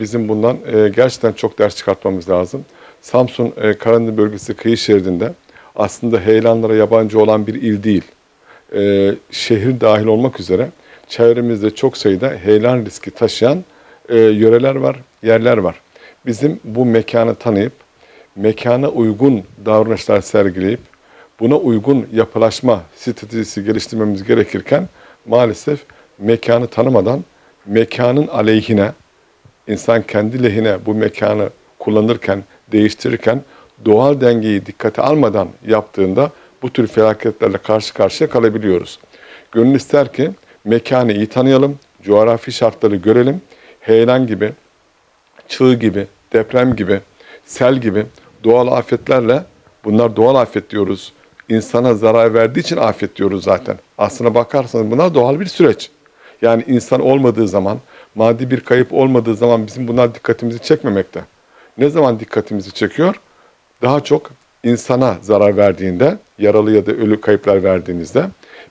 bizim bundan e, gerçekten çok ders çıkartmamız lazım. Samsun e, Karadeniz bölgesi kıyı şeridinde aslında heyelanlara yabancı olan bir il değil. E, şehir dahil olmak üzere çevremizde çok sayıda heyelan riski taşıyan e, yöreler var, yerler var. Bizim bu mekanı tanıyıp, mekana uygun davranışlar sergileyip, buna uygun yapılaşma stratejisi geliştirmemiz gerekirken maalesef mekanı tanımadan mekanın aleyhine, insan kendi lehine bu mekanı kullanırken, değiştirirken doğal dengeyi dikkate almadan yaptığında bu tür felaketlerle karşı karşıya kalabiliyoruz. Gönül ister ki mekanı iyi tanıyalım, coğrafi şartları görelim, heyelan gibi, çığ gibi, deprem gibi, sel gibi doğal afetlerle, bunlar doğal afet diyoruz, insana zarar verdiği için afet diyoruz zaten. Aslına bakarsanız bunlar doğal bir süreç. Yani insan olmadığı zaman, maddi bir kayıp olmadığı zaman bizim bunlar dikkatimizi çekmemekte. Ne zaman dikkatimizi çekiyor? Daha çok insana zarar verdiğinde, yaralı ya da ölü kayıplar verdiğinizde,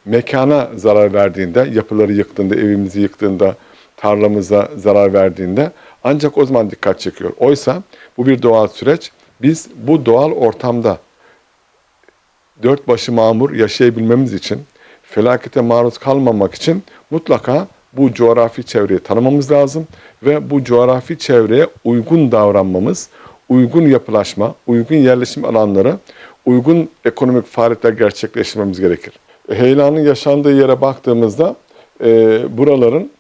mekana zarar verdiğinde, yapıları yıktığında, evimizi yıktığında, tarlamıza zarar verdiğinde ancak o zaman dikkat çekiyor. Oysa bu bir doğal süreç. Biz bu doğal ortamda dört başı mamur yaşayabilmemiz için, felakete maruz kalmamak için mutlaka bu coğrafi çevreyi tanımamız lazım ve bu coğrafi çevreye uygun davranmamız, uygun yapılaşma, uygun yerleşim alanları, uygun ekonomik faaliyetler gerçekleştirmemiz gerekir. Heyelanın yaşandığı yere baktığımızda e, buraların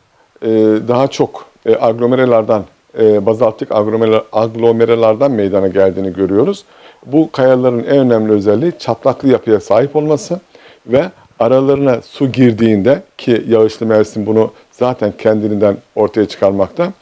e, daha çok e, aglomeralardan, e, bazaltik aglomer- aglomeralardan meydana geldiğini görüyoruz. Bu kayaların en önemli özelliği çatlaklı yapıya sahip olması ve aralarına su girdiğinde ki yağışlı mevsim bunu zaten kendiliğinden ortaya çıkarmakta.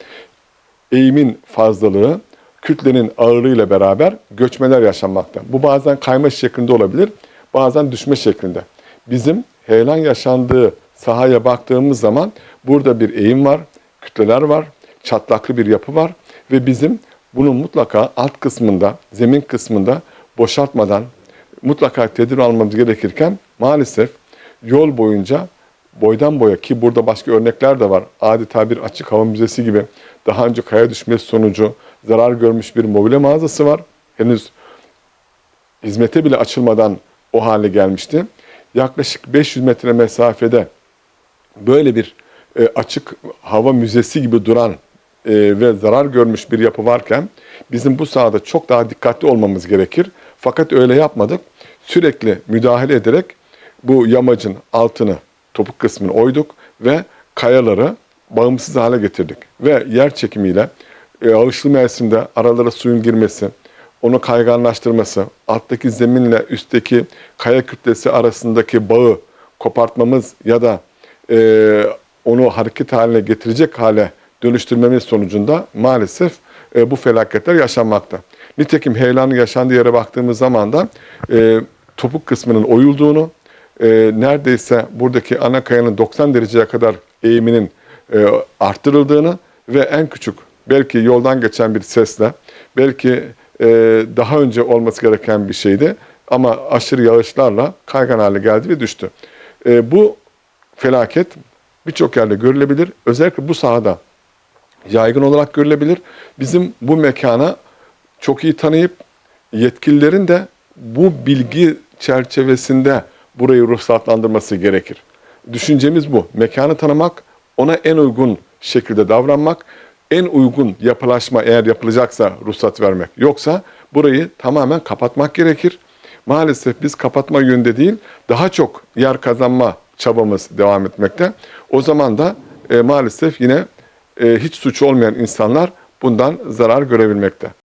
Eğimin fazlalığı, kütlenin ağırlığıyla beraber göçmeler yaşanmakta. Bu bazen kayma şeklinde olabilir, bazen düşme şeklinde. Bizim heyelan yaşandığı sahaya baktığımız zaman burada bir eğim var, kütleler var, çatlaklı bir yapı var ve bizim bunun mutlaka alt kısmında, zemin kısmında boşaltmadan mutlaka tedbir almamız gerekirken maalesef yol boyunca boydan boya ki burada başka örnekler de var. Adeta bir açık hava müzesi gibi daha önce kaya düşmesi sonucu zarar görmüş bir mobilya mağazası var. Henüz hizmete bile açılmadan o hale gelmişti. Yaklaşık 500 metre mesafede böyle bir e, açık hava müzesi gibi duran e, ve zarar görmüş bir yapı varken bizim bu sahada çok daha dikkatli olmamız gerekir. Fakat öyle yapmadık. Sürekli müdahale ederek bu yamacın altını, topuk kısmını oyduk ve kayaları bağımsız hale getirdik. Ve yer çekimiyle e, ağışlı mevsimde aralara suyun girmesi, onu kayganlaştırması, alttaki zeminle üstteki kaya kütlesi arasındaki bağı kopartmamız ya da e, onu hareket haline getirecek hale dönüştürmemiz sonucunda maalesef e, bu felaketler yaşanmakta. Nitekim heyelanın yaşandığı yere baktığımız zaman da e, topuk kısmının oyulduğunu, e, neredeyse buradaki ana kayanın 90 dereceye kadar eğiminin e, arttırıldığını ve en küçük belki yoldan geçen bir sesle, belki e, daha önce olması gereken bir şeydi ama aşırı yağışlarla kaygan hale geldi ve düştü. E, bu felaket birçok yerde görülebilir. Özellikle bu sahada yaygın olarak görülebilir. Bizim bu mekana çok iyi tanıyıp yetkililerin de bu bilgi çerçevesinde burayı ruhsatlandırması gerekir. Düşüncemiz bu. Mekanı tanımak, ona en uygun şekilde davranmak, en uygun yapılaşma eğer yapılacaksa ruhsat vermek. Yoksa burayı tamamen kapatmak gerekir. Maalesef biz kapatma yönde değil, daha çok yer kazanma çabamız devam etmekte. O zaman da e, maalesef yine e, hiç suç olmayan insanlar bundan zarar görebilmekte.